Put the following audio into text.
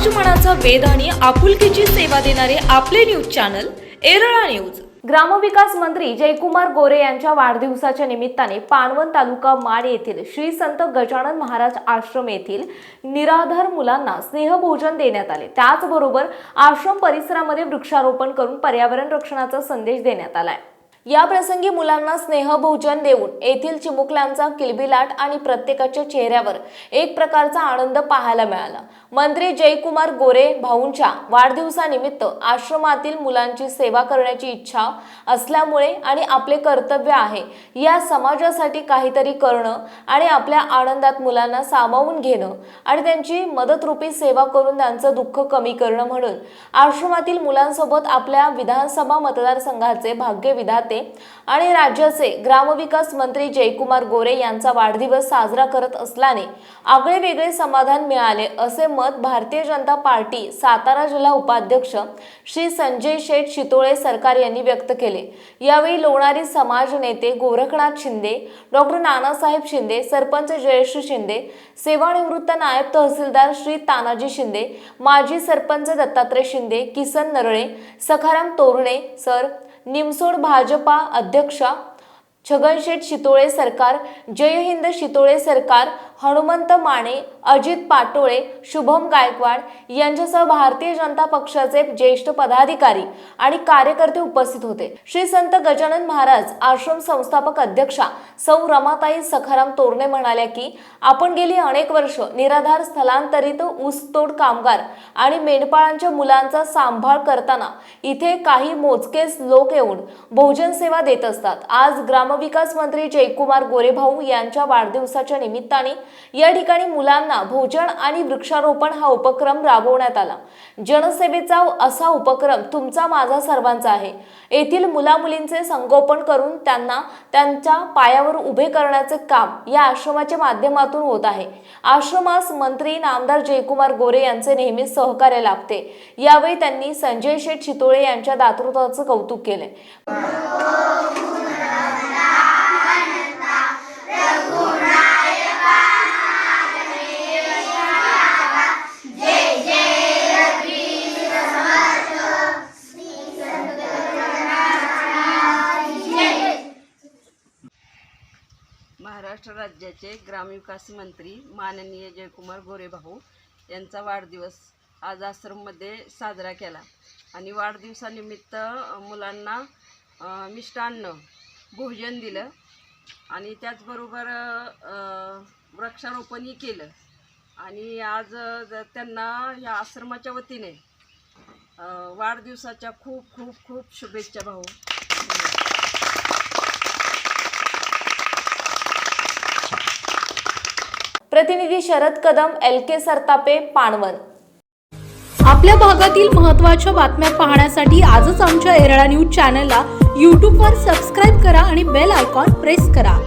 समाज मनाचा वेध आणि आपुलकीची सेवा देणारे आपले न्यूज चॅनल एरळा न्यूज. ग्रामविकास मंत्री जयकुमार गोरे यांच्या वाढदिवसाच्या निमित्ताने पाणवण तालुका माड येथील श्री संत गजानन महाराज आश्रम येथील निराधार मुलांना स्नेहभोजन देण्यात आले. त्याचबरोबर आश्रम परिसरामध्ये वृक्षारोपण करून पर्यावरण रक्षणाचा संदेश देण्यात आलाय. या प्रसंगी मुलांना स्नेहभोजन देऊन येथील चिमुकल्यांचा किलबिलाट आणि प्रत्येकाच्या चेहऱ्यावर एक प्रकारचा आनंद पाहायला मिळाला. मंत्री जयकुमार गोरे भाऊंच्या वाढदिवसानिमित्त आश्रमातील मुलांची सेवा करण्याची इच्छा असल्यामुळे आणि आपले कर्तव्य आहे या समाजासाठी काहीतरी करणं आणि आपल्या आनंदात मुलांना सामावून घेणं आणि त्यांची मदतरूपी सेवा करून त्यांचं दुःख कमी करणं म्हणून आश्रमातील मुलांसोबत आपल्या विधानसभा मतदारसंघाचे भाग्य आणि राज्याचे ग्रामविकास मंत्री जयकुमार गोरे यांचा वाढदिवस साजरा करत असल्याने आगळे वेगळे समाधान मिळाले असे मत भारतीय जनता पार्टी सातारा जिल्हा उपाध्यक्ष श्री संजय शेठ शितोळे सरकार यांनी व्यक्त केले. यावेळी लोणारी समाज नेते गोरखनाथ शिंदे डॉक्टर नानासाहेब शिंदे सरपंच जयश्री शिंदे सेवानिवृत्त नायब तहसीलदार श्री तानाजी शिंदे माजी सरपंच दत्तात्रय शिंदे किसन नरळे सखाराम तोरणे सर निमसोड भाजप अध्यक्षा छगनशेठ शितोळे सरकार जय हिंद शितोळे सरकार हनुमंत माने अजित पाटोळे शुभम गायकवाड यांच्यासह भारतीय जनता पक्षाचे ज्येष्ठ पदाधिकारी आणि कार्यकर्ते उपस्थित होते. श्री संत गजानन महाराज आश्रम संस्थापक अध्यक्षा सौ रमाताई सखाराम तोरणे म्हणाल्या की आपण गेली अनेक वर्ष निराधार स्थलांतरित ऊसतोड कामगार आणि मेंढपाळांच्या मुलांचा सांभाळ करताना इथे काही मोजकेच लोक येऊन भोजन सेवा देत असतात. आज ग्रामविकास मंत्री जयकुमार गोरेभाऊ यांच्या वाढदिवसाच्या निमित्ताने या ठिकाणी मुलांना भोजन आणि वृक्षारोपण हा उपक्रम राबवण्यात आला. जनसेवेचा असा उपक्रम तुमचा माझा सर्वांचा आहे. येथील मुलामुलींचे संगोपन करून त्यांना त्यांच्या पायावर उभे करण्याचे काम या आश्रमाच्या माध्यमातून होत आहे. आश्रमास मंत्री नामदार जयकुमार गोरे यांचे नेहमी सहकार्य लाभते. यावेळी त्यांनी संजय शेठ चितोळे यांच्या दातृत्वाचं कौतुक केले. महाराष्ट्र राज्याचे ग्रामविकास मंत्री माननीय जयकुमार गोरेभाऊ यांचा वाढदिवस आज आश्रममध्ये साजरा केला. आणि वाढदिवसानिमित्त मुलांना मिष्टान्न भोजन दिलं. आणि त्याचबरोबर वृक्षारोपणही केलं. आणि आज त्यांना या आश्रमाच्या वतीने वाढदिवसाच्या खूप खूप खूप शुभेच्छा भाऊ. प्रतिनिधी शरद कदम एल के सरतापे पाणवन आपल्या भागातील महत्त्वाच्या बातम्या पाहण्यासाठी आजच आमच्या एरळा न्यूज चॅनलला यूट्यूबवर सबस्क्राईब करा आणि बेल आयकॉन प्रेस करा.